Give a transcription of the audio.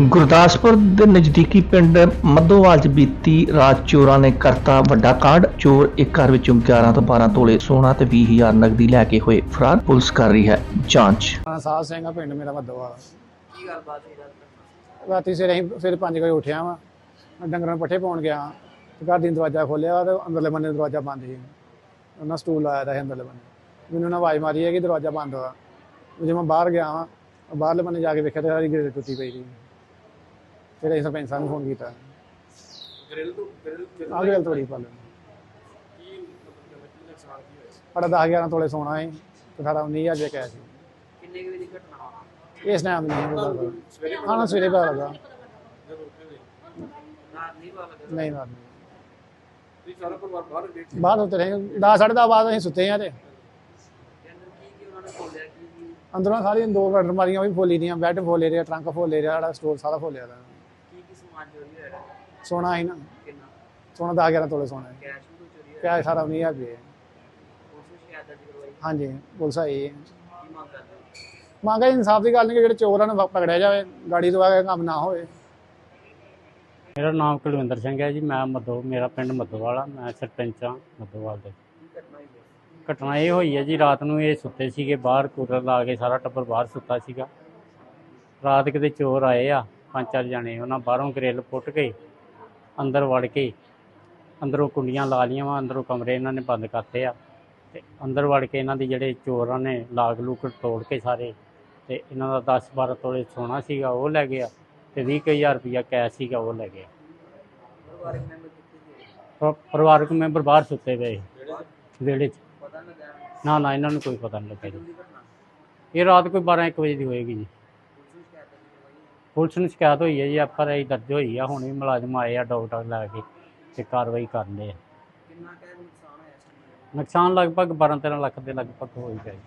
ਗੁਰਦਾਸਪੁਰ ਦੇ ਨਜ਼ਦੀਕੀ ਪਿੰਡ ਮੱਦੋਵਾਲ 'ਚ ਬੀਤੀ ਰਾਤ ਚੋਰਾਂ ਨੇ ਕਰਤਾ ਵੱਡਾ ਕਾਂਡ। ਚੋਰ ਇੱਕ ਘਰ ਵਿੱਚੋਂ 11 ਤੋਂ 12 ਤੋਲੇ ਸੋਨਾ ਤੇ 20000 ਨਕਦੀ ਲੈ ਕੇ ਹੋਏ। ਫਰਾਰ ਪੁਲਿਸ ਕਰ ਰਹੀ ਹੈ ਜਾਂਚ। ਹਾਂ ਸਾਧ ਸਿੰਘ ਆ ਪਿੰਡ ਮੇਰਾ ਮੱਦੋਵਾਲ ਕੀ ਗੱਲਬਾਤ ਹੋਈ ਰਾਤ ਰਾਤੀ ਸਵੇਰੇ ਅਸੀਂ ਸਵੇਰੇ 5 ਵਜੇ ਉੱਠਿਆ ਵਾਂ। ਡੰਗਰਾਂ ਨੂੰ ਪੱਠੇ ਪਾਉਣ ਗਿਆ ਤੇ ਘਰ ਦੀ ਦਰਵਾਜ਼ਾ ਖੋਲਿਆ ਤੇ ਅੰਦਰਲੇ ਬੰਨੇ ਦਰਵਾਜ਼ਾ ਬੰਦ ਸੀ। ਉਹਨਾਂ ਸਟੂਲ ਲਾਇਆ ਦਾ ਅੰਦਰਲੇ ਬੰਨੇ। ਮੈਨੂੰ ਉਹਨਾਂ ਆਵਾਜ਼ ਮਾਰੀ ਹੈ ਕਿ ਦਰਵਾਜ਼ਾ ਬੰਦ ਹੋਇਆ ਜਦੋਂ ਮੈਂ ਬਾਹਰ ਗਿਆ ਵਾਂ ਬਾਹਰਲੇ ਬੰਨੇ ਜਾ ਕੇ ਵੇਖਿਆ ਤੇ ਸਾਰੀ ਗ੍ਰਿਲ ਟੁੱਟੀ ਪਈ ਸੀ। ਫਿਰ ਅਸੀਂ ਸਰਪੰਚ ਸਾਹਿਬ ਨੂੰ ਫੋਨ ਕੀਤਾ। ਗ੍ਰਿਲ ਤੋਂ ਗ੍ਰਿਲ ਆ ਗ੍ਰਿਲ ਤੋੜੀ ਪਾ ਲੈਣੀ ਕੀ ਮਤਲਬ ਕਿ ਨੁਕਸਾਨ ਕੀ ਹੋਇਆ ਸੀ? ਸਾਡਾ 10 11 ਤੋਲੇ ਸੋਨਾ ਸੀ ਤੇ ਸਾਡਾ 19000 ਰੁਪਏ ਕੈਸ਼ ਸੀ। ਕਿੰਨੇ ਕੁ ਵਜੇ ਦੀ ਘਟਨਾ ਵਾ? ਇਸ ਟਾਈਮ ਨਹੀਂ ਪਤਾ ਲੱਗਾ। ਸਵੇਰੇ ਹਾਂ ਨਾ ਸਵੇਰੇ ਪਤਾ ਲੱਗਾ। ਜਦੋਂ ਉੱਠੇ ਹੋਏ ਰਾਤ ਨਹੀਂ ਪਤਾ ਲੱਗਾ। ਨਹੀਂ ਨਾ ਤੁਸੀਂ ਸਾਰਾ ਪਰਿਵਾਰ ਬਾਹਰ ਬੈਠੇ ਬਾਹਰ ਸੁੱਤੇ ਰਹੇ। 10 ਸਾਢੇ ਦਸ ਬਾਅਦ ਅਸੀਂ ਸੁੱਤੇ ਆ ਤੇ। ਤੇ ਅੰਦਰ ਕੀ ਕੀ ਉਹਨਾਂ ਨੇ ਖੋਲਿਆ ਕੀ ਕੀ? ਅੰਦਰੋਂ ਸਾਰੀਆਂ ਦੋ ਅਲਮਾਰੀਆਂ ਵੀ ਫੋਲੀ ਦੀਆਂ। ਬੈੱਡ ਫੋਲੇ ਰਿਹਾ ਟਰੰਕ ਫੋਲੇ ਰਿਹਾ ਸਾਡਾ ਸਟੋਰ ਸਾਰਾ ਫੋਲਿਆ ਦਾ ਕੀ ਸਮਾਨ ਚੋਰੀ ਹੋਇਆ ਹੈ? ਸੋਨਾ ਸੀ ਨਾ। ਕਿੰਨਾ? ਸੋਨਾ 10 11 ਤੋਲੇ ਸੋਨਾ ਹੈ। ਕੈਸ਼ ਵੀ ਕੋਈ ਚੋਰੀ ਹੋਇਆ? ਕਿਆ ਸਾਰਾ 19000 ਰੁਪਏ ਪੁਲਿਸ ਨੂੰ ਸ਼ਿਕਾਇਤ ਦਰਜ ਕਰਵਾਈ? ਹਾਂਜੀ ਪੁਲਿਸ ਆਈ ਹੈ। ਕੀ ਮੰਗ ਕਰਦੇ ਹੋ? ਮੰਗਾ ਇਨਸਾਫ ਦੀ ਗੱਲ ਨਹੀਂ ਕਿ ਜਿਹੜੇ ਚੋਰਾਂ ਨੂੰ ਪਕੜਿਆ ਜਾਵੇ ਗਾੜੀ ਤੋਂ ਆ ਕੇ ਕੰਮ ਨਾ ਹੋਵੇ। ਮੇਰਾ ਨਾਮ ਕੁਲਵਿੰਦਰ ਸਿੰਘ ਹੈ ਜੀ ਮੈਂ ਮੱਦੋ ਮੇਰਾ ਪਿੰਡ ਮੱਦੋਵਾਲ ਆ ਮੈਂ ਸਰਪੰਚ ਹਾਂ ਮੱਦੋਵਾਲ ਦੇ। ਕੀ ਘਟਨਾ ਹੋਈ? ਹੈ? ਘਟਨਾ ਇਹ ਹੋਈ ਹੈ ਜੀ ਰਾਤ ਨੂੰ ਇਹ ਸੁੱਤੇ ਸੀਗੇ ਬਾਹਰ ਕੂਲਰ ਲਾ ਕੇ ਸਾਰਾ ਟੱਬਰ ਬਾਹਰ ਸੁੱਤਾ ਸੀਗਾ। ਰਾਤ ਕਿਤੇ ਚੋਰ ਆਏ ਆ ਪੰਜ ਚਾਰ ਜਣੇ ਉਹਨਾਂ ਬਾਹਰੋਂ ਗ੍ਰਿਲ ਪੁੱਟ ਕੇ ਅੰਦਰ ਵੜ ਕੇ ਅੰਦਰੋਂ ਕੁੰਡੀਆਂ ਲਾ ਲੀਆਂ ਵਾ ਅੰਦਰੋਂ ਕਮਰੇ ਇਹਨਾਂ ਨੇ ਬੰਦ ਕਰਤੇ ਆ। ਤੇ ਅੰਦਰ ਵੜ ਕੇ ਇਹਨਾਂ ਦੀ ਜਿਹੜੇ ਚੋਰਾਂ ਨੇ ਲਾਗ ਲੂਕ ਤੋੜ ਕੇ ਸਾਰੇ ਤੇ ਇਹਨਾਂ ਦਾ 10 12 ਤੋਲੇ ਸੋਨਾ ਸੀਗਾ ਉਹ ਲੈ ਗਿਆ ਤੇ 20000 ਰੁਪਇਆ ਕੈਸ਼ ਸੀਗਾ ਉਹ ਲੈ ਗਿਆ। ਪਰਿਵਾਰਕ ਮੈਂਬਰ ਬਾਹਰ ਸੁੱਤੇ ਪਏ ਵਿਹੜੇ 'ਚ? ਨਾ ਨਾ ਇਹਨਾਂ ਨੂੰ ਕੋਈ ਪਤਾ ਨਹੀਂ ਲੱਗਾ ਕਦੋਂ ਜੀ। ਦੀ ਘਟਨਾ? ਇਹ ਰਾਤ ਕੋਈ 12 1 ਵਜੇ ਦੀ ਹੋਏਗੀ ਜੀ। ਪੁਲਿਸ ਨੂੰ ਸ਼ਿਕਾਇਤ ਹੋਈ ਹੈ ਜੀ ਆਰ ਆਈ ਦਰਜ ਹੋਈ ਆ ਹੁਣ ਵੀ ਮੁਲਾਜ਼ਮ ਆਏ ਆ ਡਾਕਟਰ ਲਾ ਕੇ ਤੇ ਕਾਰਵਾਈ ਕਰਨ ਦੇ ਆ ਕਿੰਨਾ ਕਹਿ ਨੁਕਸਾਨ ਹੋਇਆ ਇਸ time? ਨੁਕਸਾਨ ਲਗਭਗ 12 13 ਲੱਖ ਦੇ ਲਗਭਗ ਹੋਈ ਗਿਆ ਜੀ